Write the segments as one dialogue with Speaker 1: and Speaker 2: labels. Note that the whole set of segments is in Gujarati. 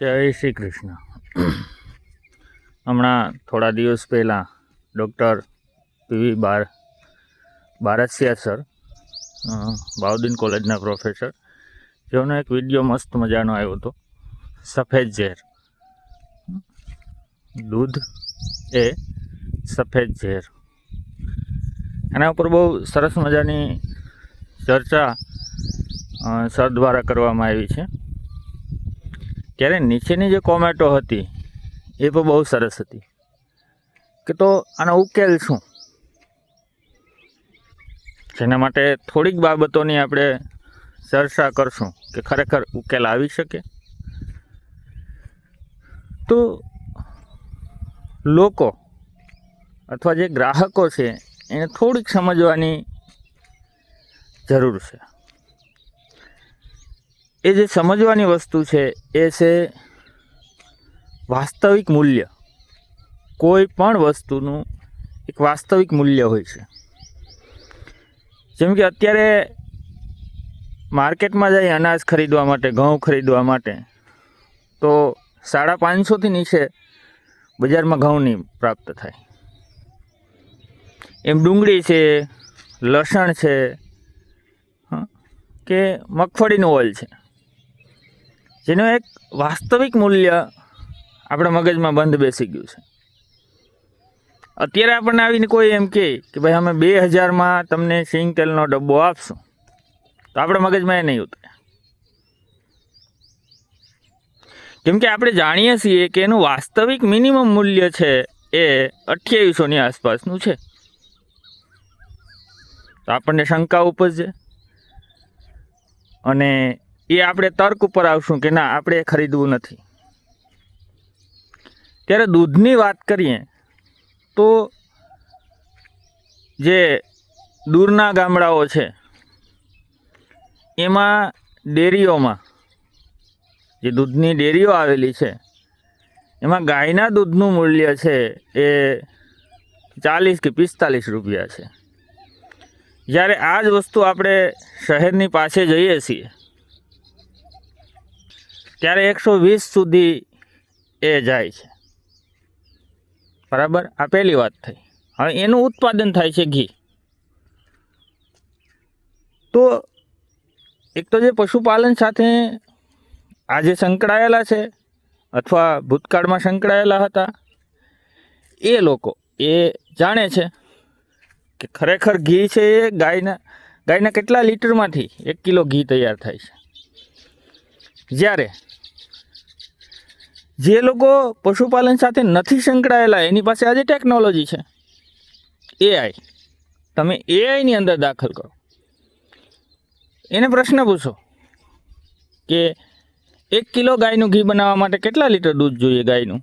Speaker 1: જય શ્રી કૃષ્ણ હમણાં થોડા દિવસ પહેલાં ડૉક્ટર પીવી બાર બારસિયા સર બાઉદ્દીન કોલેજના પ્રોફેસર, જેઓનો એક વીડિયો મસ્ત મજાનો આવ્યો હતો, સફેદ ઝેર. દૂધ એ સફેદ ઝેર. એના ઉપર બહુ સરસ મજાની ચર્ચા સર દ્વારા કરવામાં આવી છે. ત્યારે નીચેની જે કોમેટો હતી, એ પણ બહુ સરસ હતી. કે તો આનો ઉકેલ શું? જેના માટે થોડીક બાબતોની આપણે ચર્ચા કરશું કે ખરેખર ઉકેલ આવી શકે. તો લોકો અથવા જે ગ્રાહકો છે, એને થોડીક સમજવાની જરૂર છે. એ જે સમજવાની વસ્તુ છે, એ છે વાસ્તવિક મૂલ્ય. કોઈ પણ વસ્તુનું એક વાસ્તવિક મૂલ્ય હોય છે. જેમ કે અત્યારે માર્કેટમાં જઈ અનાજ ખરીદવા માટે, ઘઉં ખરીદવા માટે, તો સાડા પાંચસોથી નીચે બજારમાં ઘઉં નહીં પ્રાપ્ત થાય. એમ ડુંગળી છે, લસણ છે કે મગફળીનું ઓઇલ છે. જેનું એક વાસ્તવિક મૂલ્ય આપણા મગજમાં બંધ બેસી ગયું છે. અત્યારે આપણને આવીને કોઈ એમ કહે કે ભાઈ અમે બે હજારમાં તમને સિંગ તેલનો ડબ્બો આપશું. તો આપણા મગજમાં એ નહીં ઉતરે. કેમ કે આપણે જાણીએ છીએ કે એનું વાસ્તવિક મિનિમમ મૂલ્ય છે એ અઠ્યાવીસોની આસપાસનું છે. તો આપણને શંકા ઉપજે. અને એ આપણે તર્ક ઉપર આવશું કે ના, આપણે ખરીદવું નથી. ત્યારે દૂધની વાત કરીએ, તો જે દૂરના ગામડાઓ છે, એમાં ડેરીઓમાં, જે દૂધની ડેરીઓ આવેલી છે, એમાં ગાયના દૂધનું મૂલ્ય છે એ ચાલીસ કે પિસ્તાલીસ રૂપિયા છે. જ્યારે આ જ વસ્તુ આપણે શહેરની પાસે જઈએ છીએ ત્યારે એકસો વીસ સુધી એ જાય છે. બરાબર? આ પહેલી વાત થઈ. હવે એનું ઉત્પાદન થાય છે ઘી. તો એક તો જે પશુપાલન સાથે આજે સંકળાયેલા છે, અથવા ભૂતકાળમાં સંકળાયેલા હતા, એ લોકો એ જાણે છે કે ખરેખર ઘી છે એ ગાયના ગાયના કેટલા લીટરમાંથી એક કિલો ઘી તૈયાર થાય છે. જ્યારે જે લોકો પશુપાલન સાથે નથી સંકળાયેલા, એની પાસે આજે ટેકનોલોજી છે. એઆઈ તમે એઆઈની અંદર દાખલ કરો. એને પ્રશ્ન પૂછો કે એક કિલો ગાયનું ઘી બનાવવા માટે કેટલા લીટર દૂધ જોઈએ ગાયનું?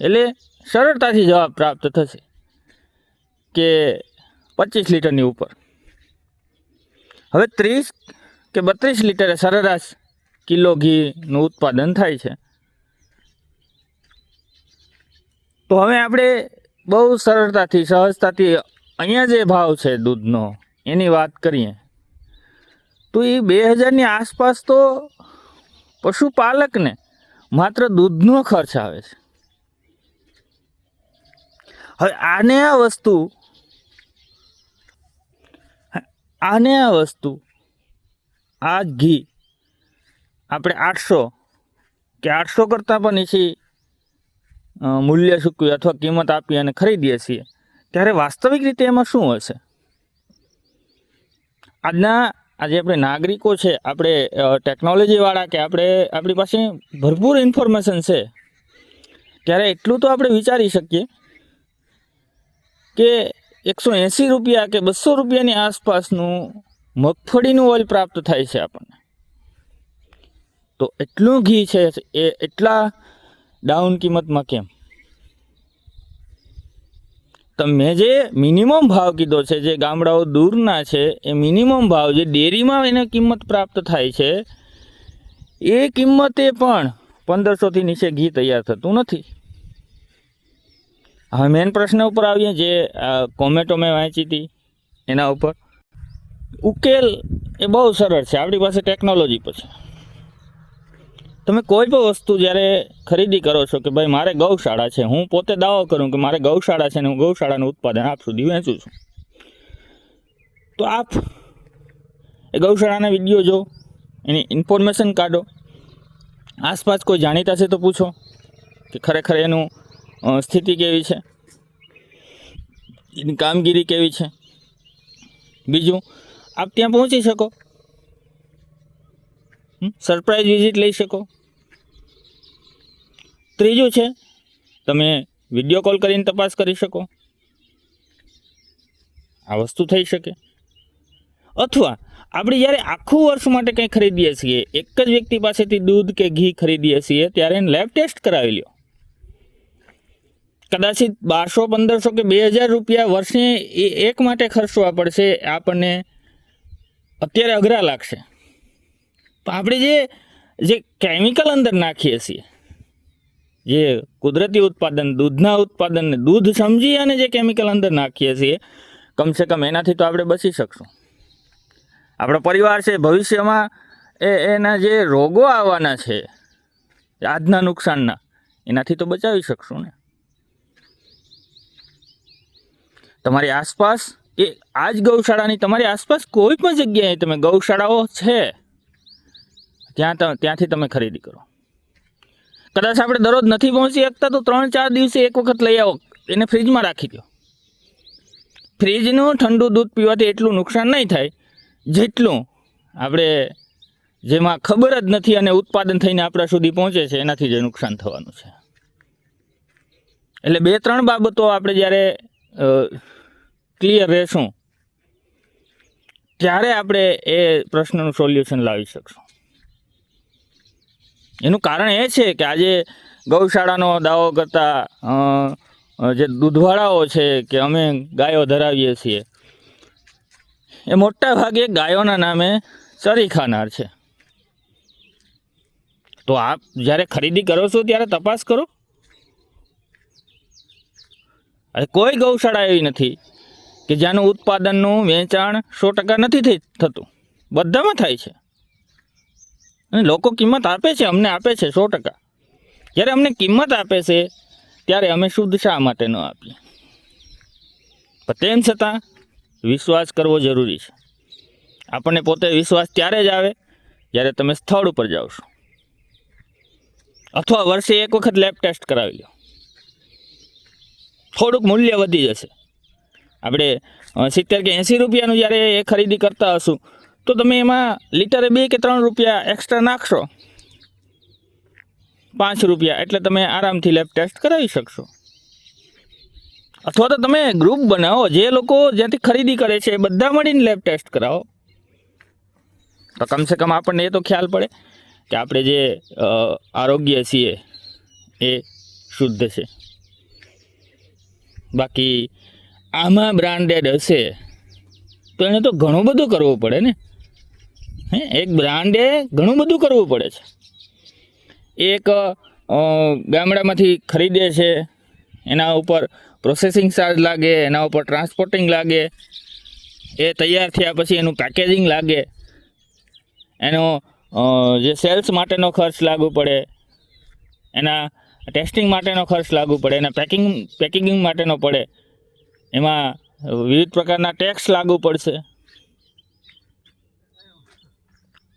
Speaker 1: એટલે સરળતાથી જવાબ પ્રાપ્ત થશે કે પચીસ લીટરની ઉપર. હવે ત્રીસ કે બત્રીસ લીટરે સરેરાશ કિલો ઘીનું ઉત્પાદન થાય છે. તો હવે આપણે બહુ સરળતાથી, સહજતાથી અહીંયા જે ભાવ છે દૂધનો, એની વાત કરીએ. તો એ બે હજારની આસપાસ તો પશુપાલકને માત્ર દૂધનો ખર્ચ આવે છે. હવે આને આ વસ્તુ, આને આ વસ્તુ, આ ઘી, આપણે આઠસો, કે આઠસો કરતાં પણ નીચી મૂલ્ય ચૂકવી અથવા કિંમત આપી અને ખરીદીએ છીએ, ત્યારે વાસ્તવિક રીતે એમાં શું હશે આજના આજે આપણે નાગરિકો છે, આપણે ટેકનોલોજીવાળા કે આપણે, આપણી પાસે ભરપૂર ઇન્ફોર્મેશન છે, ત્યારે એટલું તો આપણે વિચારી શકીએ કે એકસો એંસી રૂપિયા કે બસો રૂપિયાની આસપાસનું મગફળીનું ઓઇલ પ્રાપ્ત થાય છે આપણને. તો એટલું ઘી છે, એ એટલા ડાઉન કિંમતમાં કેમ? તો મેં જે મિનિમમ ભાવ કીધો છે, જે ગામડાઓ દૂરના છે, એ મિનિમમ ભાવ જે ડેરીમાં એને કિંમત પ્રાપ્ત થાય છે, એ કિંમતે પણ પંદરસોથી નીચે ઘી તૈયાર થતું નથી. હવે મેન પ્રશ્ન ઉપર આવીએ, જે કોમેટો મેં વાંચી હતી, એના ઉપર. ઉકેલ એ બહુ સરળ છે, આપણી પાસે ટેકનોલોજી પર છે. તમે કોઈ પણ વસ્તુ જ્યારે ખરીદી કરો છો કે ભાઈ મારે ગૌશાળા છે, હું પોતે દાવો કરું કે મારે ગૌશાળા છે ને હું ગૌશાળાનું ઉત્પાદન આપ સુધી વેચું છું. તો આપ એ ગૌશાળાના વીડિયો જો એની ઇન્ફોર્મેશન કાઢો. આસપાસ કોઈ જાણીતા છે તો પૂછો કે ખરેખર એનું સ્થિતિ કેવી છે? એની કામગીરી કેવી છે? બીજું, આપ ત્યાં પહોંચી શકો. સરપ્રાઇઝ વિઝિટ લઈ શકો. ત્રીજું છે, તમે વીડિયો કોલ કરીને તપાસ કરી શકો. આ વસ્તુ થઈ શકે. અથવા આપણે જ્યારે આખું વર્ષ માટે કંઈ ખરીદીએ છીએ, એક જ વ્યક્તિ પાસેથી દૂધ કે ઘી ખરીદીએ છીએ, ત્યારે એને લેબ ટેસ્ટ કરાવી લ્યો. કદાચિત બારસો, પંદરસો કે બે હજાર રૂપિયા વર્ષે એ એક માટે ખર્ચવા પડશે આપણને અત્યારે અઘરા લાગશે. પણ આપણે જે જે કેમિકલ અંદર નાખીએ છીએ જે કુદરતી ઉત્પાદન, દૂધના ઉત્પાદનને દૂધ સમજી અને જે કેમિકલ અંદર નાખીએ છીએ, કમસે કમ એનાથી તો આપણે બચી શકશું. આપણો પરિવાર છે, ભવિષ્યમાં એ, એના જે રોગો આવવાના છે, આજના નુકસાનના, એનાથી તો બચાવી શકશું ને. તમારી આસપાસ એ આ જ ગૌશાળાની તમારી આસપાસ કોઈ પણ જગ્યાએ તમે ગૌશાળાઓ છે, ત્યાં ત્યાંથી તમે ખરીદી કરો. કદાચ આપણે દરરોજ નથી પહોંચી શકતા, તો ત્રણ ચાર દિવસે એક વખત લઈ આવો. એને ફ્રીજમાં રાખી દો. ફ્રીજનું ઠંડુ દૂધ પીવાથી એટલું નુકસાન નહીં થાય, જેટલું આપણે જેમાં ખબર જ નથી અને ઉત્પાદન થઈને આપણા સુધી પહોંચે છે, એનાથી જે નુકસાન થવાનું છે. એટલે બે ત્રણ બાબતો આપણે જ્યારે ક્લિયર રહેશું, ત્યારે આપણે એ પ્રશ્નનું સોલ્યુશન લાવી શકશું. એનું કારણ એ છે કે આજે ગૌશાળાનો દાવો કરતા જે દૂધવાળાઓ છે કે અમે ગાયો ધરાવીએ છીએ, એ મોટા ભાગે ગાયોના નામે ચરી ખાનાર છે. તો આપ જ્યારે ખરીદી કરો છો ત્યારે તપાસ કરો. અરે કોઈ ગૌશાળા એવી નથી કે જ્યાંનું ઉત્પાદનનું વેચાણ સો ટકા નથી થઈ થતું. બધામાં થાય છે. અને લોકો કિંમત આપે છે, અમને આપે છે સો ટકા. જ્યારે અમને કિંમત આપે છે, ત્યારે અમે શુદ્ધ શા માટે ન આપીએ? પણ તેમ છતાં વિશ્વાસ કરવો જરૂરી છે. આપણને પોતે વિશ્વાસ ત્યારે જ આવે જ્યારે તમે સ્થળ ઉપર જાઓ છો. અથવા વર્ષે એક વખત લેબ ટેસ્ટ કરાવી લો. થોડુંક મૂલ્ય વધી જશે. આપણે સિત્તેર કે એંસી રૂપિયાનું જ્યારે એ ખરીદી કરતા હશું તો તમે એમાં લીટરે બે કે ત્રણ રૂપિયા એક્સ્ટ્રા નાખશો? પાંચ રૂપિયા, એટલે તમે આરામથી લેબ ટેસ્ટ કરાવી શકશો. અથવા તો તમે ગ્રુપ બનાવો, જે લોકો જ્યાંથી ખરીદી કરે છે, એ બધા મળીને લેબ ટેસ્ટ કરાવો. તો કમસે કમ આપણને એ તો ખ્યાલ પડે કે આપણે જે આરોગ્ય છીએ, એ શુદ્ધ છે. બાકી આમાં બ્રાન્ડેડ હશે, તો એને તો ઘણું બધું કરવું પડે ને? હે? એક બ્રાન્ડે ઘણું બધું કરવું પડે છે. એક ગામડામાંથી ખરીદે છે, એના ઉપર પ્રોસેસિંગ ચાર્જ લાગે, એના ઉપર ટ્રાન્સપોર્ટિંગ લાગે, એ તૈયાર થયા પછી એનું પેકેજિંગ લાગે, એનો જે સેલ્સ માટેનો ખર્ચ લાગુ પડે, એના ટેસ્ટિંગ માટેનો ખર્ચ લાગુ પડે, એના પેકિંગ પેકેજિંગ માટેનો પડે, એમાં વિવિધ પ્રકારના ટેક્સ લાગુ પડશે.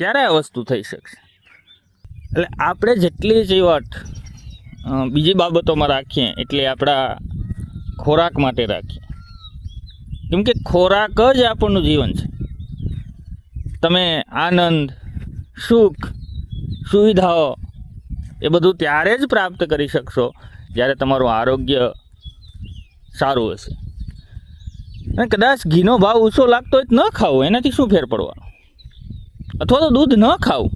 Speaker 1: ત્યારે આ વસ્તુ થઈ શકશે. એટલે આપણે જેટલી ચીવટ બીજી બાબતોમાં રાખીએ, એટલે આપણા ખોરાક માટે રાખીએ. કેમ કે ખોરાક જ આપણનું જીવન છે. તમે આનંદ, સુખ, સુવિધાઓ, એ બધું ત્યારે જ પ્રાપ્ત કરી શકશો, જ્યારે તમારું આરોગ્ય સારું હશે. અને કદાચ ઘીનો ભાવ ઓછો લાગતો હોય ન ખાવું, એનાથી શું ફેર પડવાનો? અથવા તો દૂધ ન ખાવું.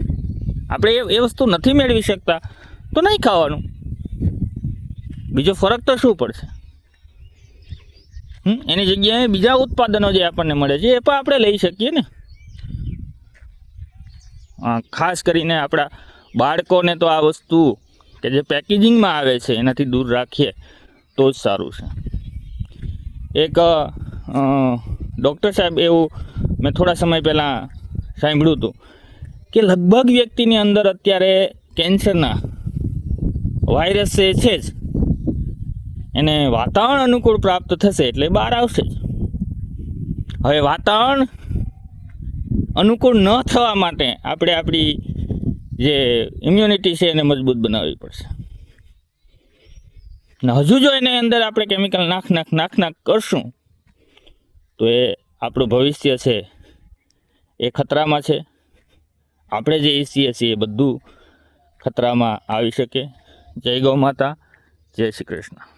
Speaker 1: આપણે એ એ વસ્તુ નથી મેળવી શકતા, તો નહીં ખાવાનું. બીજો ફરક તો શું પડશે? એની જગ્યાએ બીજા ઉત્પાદનો જે આપણને મળે છે, એ પણ આપણે લઈ શકીએ ને. ખાસ કરીને આપણા બાળકોને તો આ વસ્તુ કે જે પેકેજિંગમાં આવે છે, એનાથી દૂર રાખીએ, તો જ સારું છે. એક ડૉક્ટર સાહેબ એવું મેં થોડા સમય પહેલાં સાંભળ્યું હતું કે લગભગ વ્યક્તિની અંદર અત્યારે કેન્સરના વાયરસ એ છે જ, એને વાતાવરણ અનુકૂળ પ્રાપ્ત થશે એટલે બહાર આવશે જ. હવે વાતાવરણ અનુકૂળ ન થવા માટે આપણે આપણી જે ઇમ્યુનિટી છે એને મજબૂત બનાવવી પડશે. ને હજુ જો એને અંદર આપણે કેમિકલ નાખ નાખ નાખ નાખ કરશું, તો એ આપણું ભવિષ્ય છે એ ખતરામાં છે. આપણે જે ઈચ્છીએ છીએ એ બધું ખતરામાં આવી શકે. જય ગૌ માતા, જય શ્રી કૃષ્ણ.